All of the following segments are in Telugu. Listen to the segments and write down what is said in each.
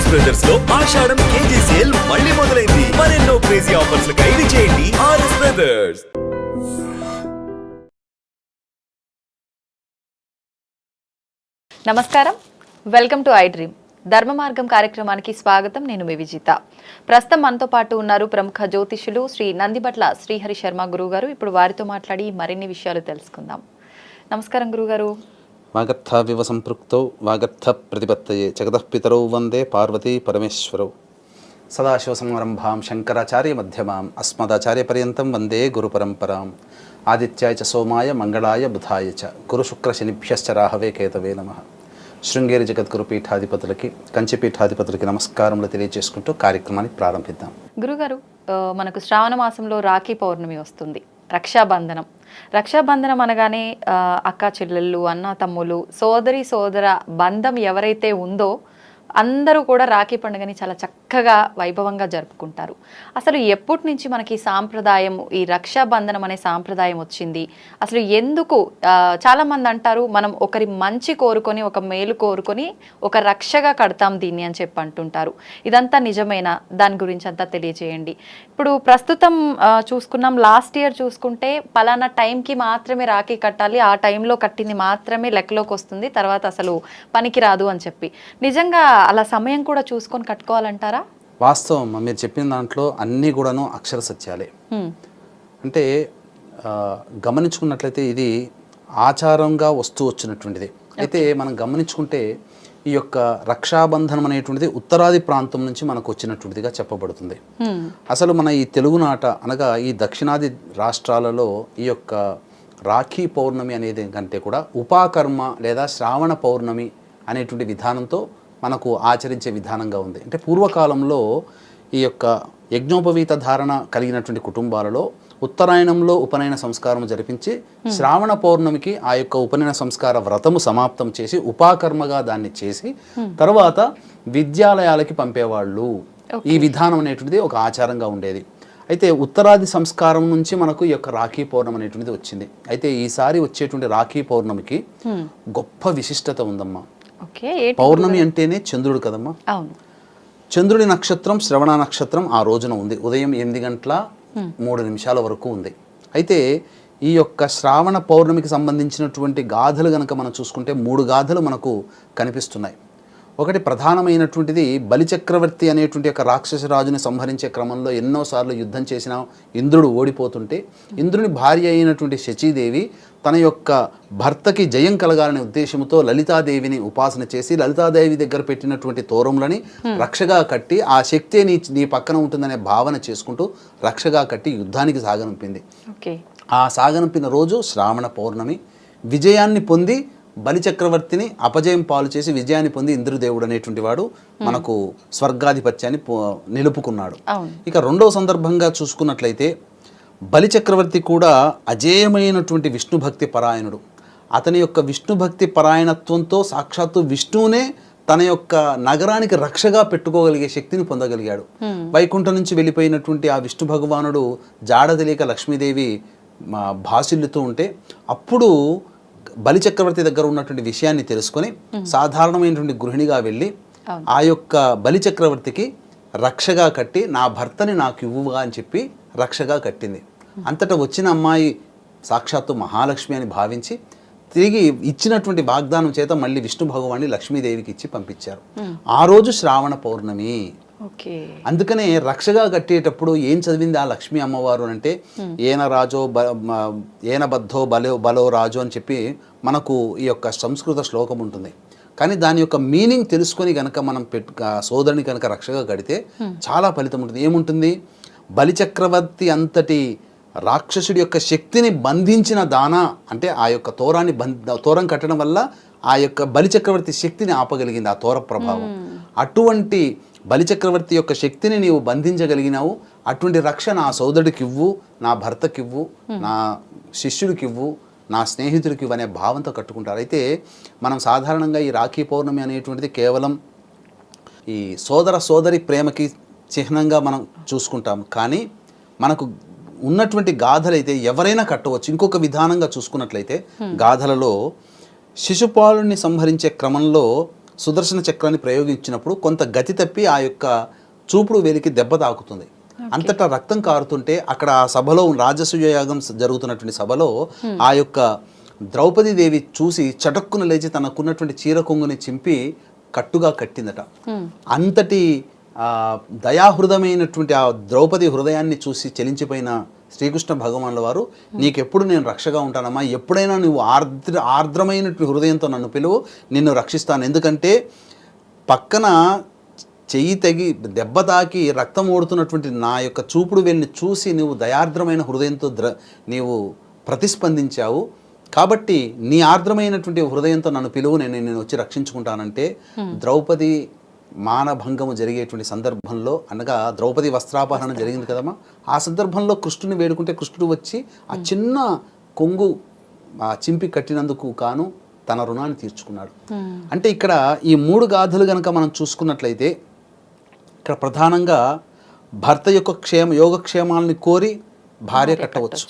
ఆర్ఎస్ బ్రదర్స్లో ఆషాఢం కేజీ సేల్ మళ్ళీ మొదలైంది. మరెన్నో క్రేజీ ఆఫర్స్ ఖైదీ చేయండి ఆర్ఎస్ బ్రదర్స్ నమస్కారం. Welcome to I dream Dharma Margam కార్యక్రమానికి స్వాగతం. నేను మీ విజిత. ప్రస్తుతం మనతో పాటు ఉన్నారు ప్రముఖ జ్యోతిషులు శ్రీ నందిబట్ల శ్రీహరి శర్మ గురువు గారు ఇప్పుడు వారితో మాట్లాడి మరిన్ని విషయాలు తెలుసుకుందాం. నమస్కారం గురుగారు వాగర్థావివ సంపృక్తౌ వాగర్థ ప్రతిపత్తయే జగదఃపితరౌ వందే పార్వతీ పరమేశ్వరౌ సదాశివసమారంభాం శంకరాచార్య మధ్యమాం అస్మదాచార్యపర్యంతం వందే గురుపరంపరాం ఆదిత్యాయ చ సోమాయ మంగళాయ బుధాయ చ గురుశుక్రశనిభ్యశ్చ రాహవే కేతవే నమ శృంగేరి జగద్గురు పీఠాధిపతులకి కంచి పీఠాధిపతులకి నమస్కారములు తెలియజేసుకుంటూ కార్యక్రమాన్ని ప్రారంభిద్దాం। గురుగారు మనకు శ్రావణ మాసంలో రాఖీ పౌర్ణమి వస్తుంది. రక్షాబంధనం. రక్షాబంధనం అనగానే ఆ, అక్క చెల్లెళ్ళు అన్న తమ్ములు సోదరి సోదర బంధం ఎవరైతే ఉందో అందరూ కూడా రాఖీ పండుగని చాలా చక్కగా వైభవంగా జరుపుకుంటారు. అసలు ఎప్పటి నుంచి మనకి సాంప్రదాయం ఈ రక్షాబంధనం అనే సాంప్రదాయం వచ్చింది? అసలు ఎందుకు చాలామంది అంటారు మనం ఒకరి మంచి కోరుకొని ఒక మేలు కోరుకొని ఒక రక్షగా కడతాం దీన్ని అని చెప్పి అంటుంటారు. ఇదంతా నిజమేనా? దాని గురించి అంతా తెలియజేయండి ఇప్పుడు ప్రస్తుతం చూసుకున్నాం లాస్ట్ ఇయర్ చూసుకుంటే పలానా టైంకి మాత్రమే రాఖీ కట్టాలి. ఆ టైంలో కట్టింది మాత్రమే లెక్కలోకి వస్తుంది. తర్వాత అసలు పనికి రాదు అని చెప్పి. నిజంగా అలా సమయం కూడా చూసుకొని కట్టుకోవాలంటారా? వాస్తవం. మీరు చెప్పిన దాంట్లో అన్నీ కూడాను అక్షర సత్యాలే. అంటే గమనించుకున్నట్లయితే ఇది ఆచారంగా వస్తూ వచ్చినటువంటిది. అయితే మనం గమనించుకుంటే ఈ యొక్క రక్షాబంధనం అనేటువంటిది ఉత్తరాది ప్రాంతం నుంచి మనకు వచ్చినటువంటిదిగా చెప్పబడుతుంది. అసలు మన ఈ తెలుగునాట అనగా ఈ దక్షిణాది రాష్ట్రాలలో ఈ యొక్క రాఖీ పౌర్ణమి అనేది కంటే కూడా ఉపాకర్మ లేదా శ్రావణ పౌర్ణమి అనేటువంటి విధానంతో మనకు ఆచరించే విధానంగా ఉంది. అంటే పూర్వకాలంలో ఈ యొక్క యజ్ఞోపవీత ధారణ కలిగినటువంటి కుటుంబాలలో ఉత్తరాయణంలో ఉపనయన సంస్కారం జరిపించి శ్రావణ పౌర్ణమికి ఆ యొక్క ఉపనయన సంస్కార వ్రతము సమాప్తం చేసి ఉపాకర్మగా దాన్ని చేసి తర్వాత విద్యాలయాలకి పంపేవాళ్ళు. ఈ విధానం అనేటువంటిది ఒక ఆచారంగా ఉండేది. అయితే ఉత్తరాది సంస్కారం నుంచి మనకు ఈ యొక్క రాఖీ పౌర్ణమి అనేటువంటిది వచ్చింది. అయితే ఈసారి వచ్చేటువంటి రాఖీ పౌర్ణమికి గొప్ప విశిష్టత ఉందమ్మా. పౌర్ణమి అంటేనే చంద్రుడు కదమ్మా? చంద్రుడి నక్షత్రం శ్రవణ నక్షత్రం ఆ రోజున ఉంది. ఉదయం ఎనిమిది గంటల మూడు నిమిషాల వరకు ఉంది. అయితే ఈ యొక్క శ్రావణ పౌర్ణమికి సంబంధించినటువంటి గాథలు గనక మనం చూసుకుంటే మూడు గాథలు మనకు కనిపిస్తున్నాయి. ఒకటి ప్రధానమైనటువంటిది బలిచక్రవర్తి అనేటువంటి ఒక రాక్షస రాజుని సంహరించే క్రమంలో ఎన్నోసార్లు యుద్ధం చేసిన ఇంద్రుడు ఓడిపోతుంటే ఇంద్రుని భార్య అయినటువంటి శచీదేవి తన యొక్క భర్తకి జయం కలగాలనే ఉద్దేశంతో లలితాదేవిని ఉపాసన చేసి లలితాదేవి దగ్గర పెట్టినటువంటి తోరములని రక్షగా కట్టి ఆ శక్తే నీ నీ పక్కన ఉంటుందనే భావన చేసుకుంటూ రక్షగా కట్టి యుద్ధానికి సాగనంపింది. ఆ సాగనంపిన రోజు శ్రావణ పౌర్ణమి విజయాన్ని పొంది బలిచక్రవర్తిని అపజయం పాలు చేసి విజయాన్ని పొంది ఇంద్రదేవుడు అనేటువంటి వాడు మనకు స్వర్గాధిపత్యాన్ని నిలుపుకున్నాడు. ఇక రెండవ సందర్భంగా చూసుకున్నట్లయితే బలిచక్రవర్తి కూడా అజేయమైనటువంటి విష్ణు భక్తి పరాయణుడు. అతని యొక్క విష్ణు భక్తి పరాయణత్వంతో సాక్షాత్తు విష్ణువునే తన యొక్క నగరానికి రక్షగా పెట్టుకోగలిగే శక్తిని పొందగలిగాడు. వైకుంఠం నుంచి వెళ్ళిపోయినటువంటి ఆ విష్ణు భగవానుడు జాడ తెలియక లక్ష్మీదేవి భాసిల్లుతూ ఉంటే అప్పుడు బలిచక్రవర్తి దగ్గర ఉన్నటువంటి విషయాన్ని తెలుసుకొని సాధారణమైనటువంటి గృహిణిగా వెళ్ళి ఆ యొక్క బలిచక్రవర్తికి రక్షగా కట్టి నా భర్తని నాకు ఇవ్వుగా అని చెప్పి రక్షగా కట్టింది. అంతటా వచ్చిన అమ్మాయి సాక్షాత్తు మహాలక్ష్మి అని భావించి తిరిగి ఇచ్చినటువంటి వాగ్దానం చేత మళ్ళీ విష్ణు భగవాన్ని లక్ష్మీదేవికి ఇచ్చి పంపించారు. ఆ రోజు శ్రావణ పౌర్ణమి. అందుకనే రక్షగా కట్టేటప్పుడు ఏం చదివింది ఆ లక్ష్మీ అమ్మవారు అంటే ఏన రాజో బ ఏన బద్ధో బలో బలో రాజు అని చెప్పి మనకు ఈ యొక్క సంస్కృత శ్లోకం ఉంటుంది. కానీ దాని యొక్క మీనింగ్ తెలుసుకొని కనుక మనం పెట్టు సోదరుని కనుక రక్షగా కడితే చాలా ఫలితం ఉంటుంది. ఏముంటుంది? బలిచక్రవర్తి అంతటి రాక్షసుడి యొక్క శక్తిని బంధించిన దానా అంటే ఆ యొక్క తోరాన్ని బంధ తోరం కట్టడం వల్ల ఆ యొక్క బలిచక్రవర్తి శక్తిని ఆపగలిగింది ఆ తోర ప్రభావం. అటువంటి బలిచక్రవర్తి యొక్క శక్తిని నీవు బంధించగలిగినావు. అటువంటి రక్ష నా సోదరుడికి ఇవ్వు నా భర్తకివ్వు నా శిష్యుడికివ్వు నా స్నేహితుడికి ఇవ్వు అనే భావంతో కట్టుకుంటారు. అయితే మనం సాధారణంగా ఈ రాఖీ పౌర్ణమి అనేటువంటిది కేవలం ఈ సోదర సోదరి ప్రేమకి చిహ్నంగా మనం చూసుకుంటాం. కానీ మనకు ఉన్నటువంటి గాథలైతే ఎవరైనా కట్టవచ్చు. ఇంకొక విధానంగా చూసుకున్నట్లయితే గాథలలో శిశుపాలుని సంహరించే క్రమంలో సుదర్శన చక్రాన్ని ప్రయోగించినప్పుడు కొంత గతి తప్పి ఆ యొక్క చూపుడు వేలికి దెబ్బ తాకుతుంది. అంతటా రక్తం కారుతుంటే అక్కడ ఆ సభలో రాజసూయ యాగం స- జరుగుతున్నటువంటి సభలో ఆ యొక్క ద్రౌపది దేవి చూసి చటక్కున లేచి తనకున్నటువంటి చీర కొంగుని చింపి కట్టుగా కట్టిందట. అంతటి దయాహృదమైనటువంటి ఆ ద్రౌపది హృదయాన్ని చూసి చెలించిపోయిన శ్రీకృష్ణ భగవానుల వారు నీకెప్పుడు నేను రక్షగా ఉంటానమ్మా. ఎప్పుడైనా నువ్వు ఆర్ద్ర ఆర్ద్రమైనటువంటి హృదయంతో నన్ను పిలువు. నిన్ను రక్షిస్తాను. ఎందుకంటే పక్కన చెయ్యి తెగి దెబ్బ తాకి రక్తం ఓడుతున్నటువంటి నా యొక్క చూపుడు వెళ్ళి చూసి నువ్వు దయార్ద్రమైన హృదయంతో ద్ర నీవు ప్రతిస్పందించావు. కాబట్టి నీ ఆర్ద్రమైనటువంటి హృదయంతో నన్ను పిలువు. నేను నేను వచ్చి రక్షించుకుంటానంటే ద్రౌపది మానభంగము జరిగేటువంటి సందర్భంలో అనగా ద్రౌపది వస్త్రాపహరణ జరిగింది కదమ్మా. ఆ సందర్భంలో కృష్ణుని వేడుకుంటే కృష్ణుడు వచ్చి ఆ చిన్న కొంగు ఆ చింపి కట్టినందుకు కాను తన రుణాన్ని తీర్చుకున్నాడు. అంటే ఇక్కడ ఈ మూడు గాథలు గనక మనం చూసుకున్నట్లయితే ఇక్కడ ప్రధానంగా భర్త యొక్క క్షేమ యోగక్షేమాలని కోరి భార్య కట్టవచ్చు.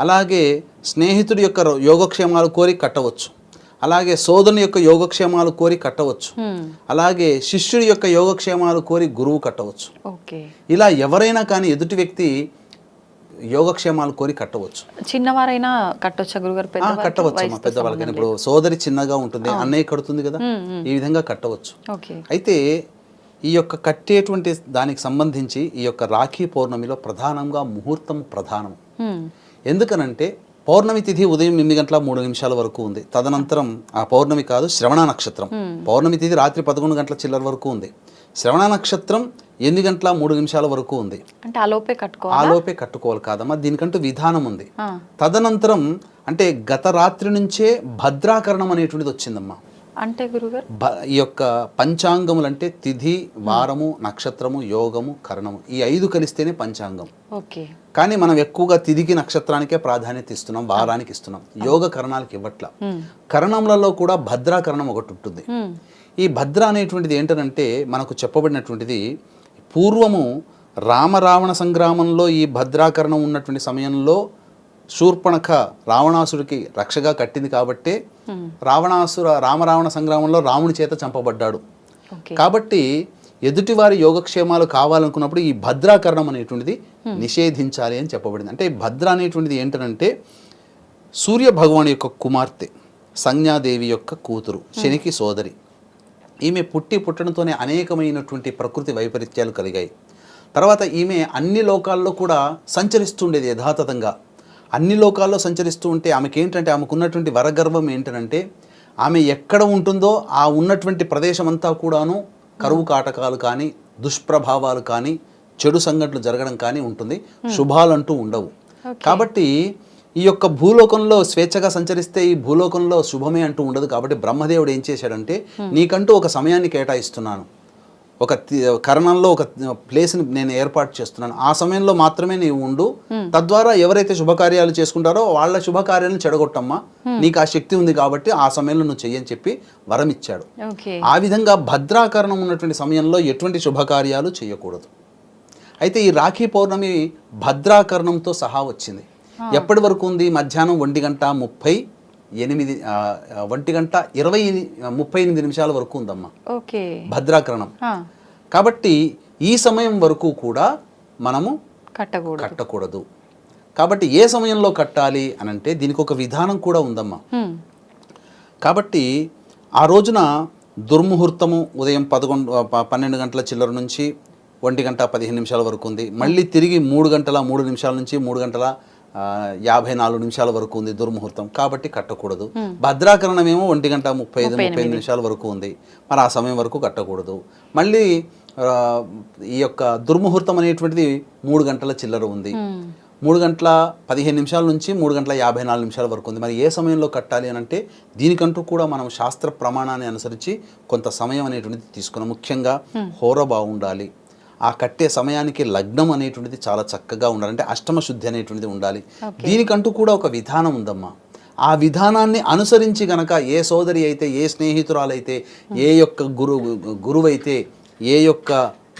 అలాగే స్నేహితుడి యొక్క యోగక్షేమాలు కోరి కట్టవచ్చు. అలాగే సోదరుని యొక్క యోగక్షేమాలు కోరి కట్టవచ్చు. అలాగే శిష్యుడి యొక్క యోగక్షేమాలు కోరి గురువు కట్టవచ్చు. ఇలా ఎవరైనా కానీ ఎదుటి వ్యక్తి యోగక్షేమాలు కోరి కట్టవచ్చు. చిన్నవారైనా కట్టొచ్చా గురుగారు? కట్టవచ్చు పెద్దవాళ్ళకని ఇప్పుడు సోదరి చిన్నగా ఉంటుంది అన్నయ్య కడుతుంది కదా? ఈ విధంగా కట్టవచ్చు. అయితే ఈ యొక్క కట్టేటువంటి దానికి సంబంధించి ఈ యొక్క రాఖీ పౌర్ణమిలో ప్రధానంగా ముహూర్తం ప్రధానం. ఎందుకనంటే పౌర్ణమి తిథి ఉదయం ఎనిమిది గంటల మూడు నిమిషాల వరకు ఉంది. తదనంతరం ఆ పౌర్ణమి కాదు శ్రవణ నక్షత్రం. పౌర్ణమి తిథి రాత్రి పదకొండు గంటల చిల్లర వరకు ఉంది. శ్రవణ నక్షత్రం ఎనిమిది గంటల మూడు నిమిషాల వరకు ఉంది. అంటే ఆలోపే కట్టుకోవాలి? కాదమ్మా దీనికంటూ విధానం ఉంది. తదనంతరం అంటే గత రాత్రి నుంచే భద్రాకరణం అనేటువంటిది వచ్చిందమ్మా. అంటే గురుగారు? ఈ యొక్క పంచాంగములు అంటే తిథి వారము నక్షత్రము యోగము కరణము. ఈ ఐదు కలిస్తేనే పంచాంగం. ఓకే. కానీ మనం ఎక్కువగా తిథికి నక్షత్రానికే ప్రాధాన్యత ఇస్తున్నాం వారానికి ఇస్తున్నాం. యోగ కరణాలకు ఇవ్వట్ల. కరణములలో కూడా భద్రాకరణం ఒకటి ఉంటుంది. ఈ భద్ర అనేటువంటిది ఏంటనంటే మనకు చెప్పబడినటువంటిది పూర్వము రామరావణ సంగ్రామంలో ఈ భద్రాకరణం ఉన్నటువంటి సమయంలో శూర్పణఖ రావణాసుడికి రక్షగా కట్టింది కాబట్టే రావణాసుర రామరావణ సంగ్రామంలో రాముని చేత చంపబడ్డాడు. కాబట్టి ఎదుటివారి యోగక్షేమాలు కావాలనుకున్నప్పుడు ఈ భద్రాకరణం అనేటువంటిది నిషేధించాలి అని చెప్పబడింది. అంటే ఈ భద్ర అనేటువంటిది ఏంటంటే సూర్య భగవాన్ యొక్క కుమార్తె సంజ్ఞాదేవి యొక్క కూతురు శనికి సోదరి. ఈమె పుట్టి పుట్టడంతోనే అనేకమైనటువంటి ప్రకృతి వైపరీత్యాలు కలిగాయి. తర్వాత ఈమె అన్ని లోకాల్లో కూడా సంచరిస్తుండేది యథాతథంగా. అన్ని లోకాల్లో సంచరిస్తూ ఉంటే ఆమెకి ఏంటంటే ఆమెకున్నటువంటి వరగర్వం ఏంటంటే ఆమె ఎక్కడ ఉంటుందో ఆ ఉన్నటువంటి ప్రదేశం అంతా కూడాను కరువు కాటకాలు కానీ దుష్ప్రభావాలు కానీ చెడు సంఘటనలు జరగడం కానీ ఉంటుంది. శుభాలంటూ ఉండవు. కాబట్టి ఈ యొక్క భూలోకంలో స్వేచ్ఛగా సంచరిస్తే ఈ భూలోకంలో శుభమే అంటూ ఉండదు. కాబట్టి బ్రహ్మదేవుడు ఏం చేశాడంటే నీకంటూ ఒక సమయాన్ని కేటాయిస్తున్నాను. ఒక కరణంలో ఒక ప్లేస్ని నేను ఏర్పాటు చేస్తున్నాను. ఆ సమయంలో మాత్రమే నీవు ఉండు. తద్వారా ఎవరైతే శుభకార్యాలు చేసుకుంటారో వాళ్ళ శుభకార్యాలను చెడగొట్టమ్మా. నీకు ఆ శక్తి ఉంది కాబట్టి ఆ సమయంలో నువ్వు చెయ్యని చెప్పి వరం ఇచ్చాడు ఆ విధంగా భద్రాకరణం ఉన్నటువంటి సమయంలో ఎటువంటి శుభకార్యాలు చేయకూడదు అయితే ఈ రాఖీ పౌర్ణమి భద్రాకరణంతో సహా వచ్చింది. ఎప్పటి వరకు ఉంది? మధ్యాహ్నం ఒంటి గంట ముప్పై ఎనిమిది ఒంటి గంట ఇరవై ముప్పై ఎనిమిది నిమిషాల వరకు ఉందమ్మా. ఓకే. భద్రాకరణం కాబట్టి ఈ సమయం వరకు కూడా మనము కట్టకూడదు. కట్టకూడదు. కాబట్టి ఏ సమయంలో కట్టాలి అని అంటే దీనికి ఒక విధానం కూడా ఉందమ్మా. కాబట్టి ఆ రోజున దుర్ముహూర్తము ఉదయం పదకొండు పన్నెండు గంటల చిల్లర నుంచి ఒంటి గంట పదిహేను నిమిషాల వరకు ఉంది. మళ్ళీ తిరిగి మూడు గంటల మూడు నిమిషాల నుంచి మూడు గంటల యాభై నాలుగు నిమిషాల వరకు ఉంది దుర్ముహూర్తం. కాబట్టి కట్టకూడదు. భద్రాకరణం ఏమో ఒంటి గంట ముప్పై ఐదు ముప్పై ఐదు నిమిషాల వరకు ఉంది. మరి ఆ సమయం వరకు కట్టకూడదు. మళ్ళీ ఈ యొక్క దుర్ముహూర్తం అనేటువంటిది మూడు గంటల చిల్లర ఉంది. మూడు గంటల పదిహేను నిమిషాల నుంచి మూడు గంటల యాభై నాలుగు నిమిషాల వరకు ఉంది. మరి ఏ సమయంలో కట్టాలి అని అంటే దీనికంటూ కూడా మనం శాస్త్ర ప్రమాణాన్ని అనుసరించి కొంత సమయం అనేటువంటిది తీసుకున్నాం. ముఖ్యంగా హోర బాగుండాలి. ఆ కట్టే సమయానికి లగ్నం అనేటువంటిది చాలా చక్కగా ఉండాలి. అంటే అష్టమ శుద్ధి అనేటువంటిది ఉండాలి. దీనికంటూ కూడా ఒక విధానం ఉందమ్మా. ఆ విధానాన్ని అనుసరించి గనక ఏ సోదరి అయితే ఏ స్నేహితురాలైతే ఏ యొక్క గురు గురువైతే ఏ యొక్క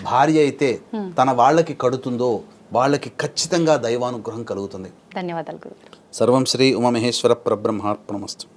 భార్య అయితే తన వాళ్ళకి కడుతుందో వాళ్ళకి ఖచ్చితంగా దైవానుగ్రహం కలుగుతుంది. ధన్యవాదాలు సర్వం శ్రీ ఉమామహేశ్వర పరబ్రహ్మార్పణమస్తు.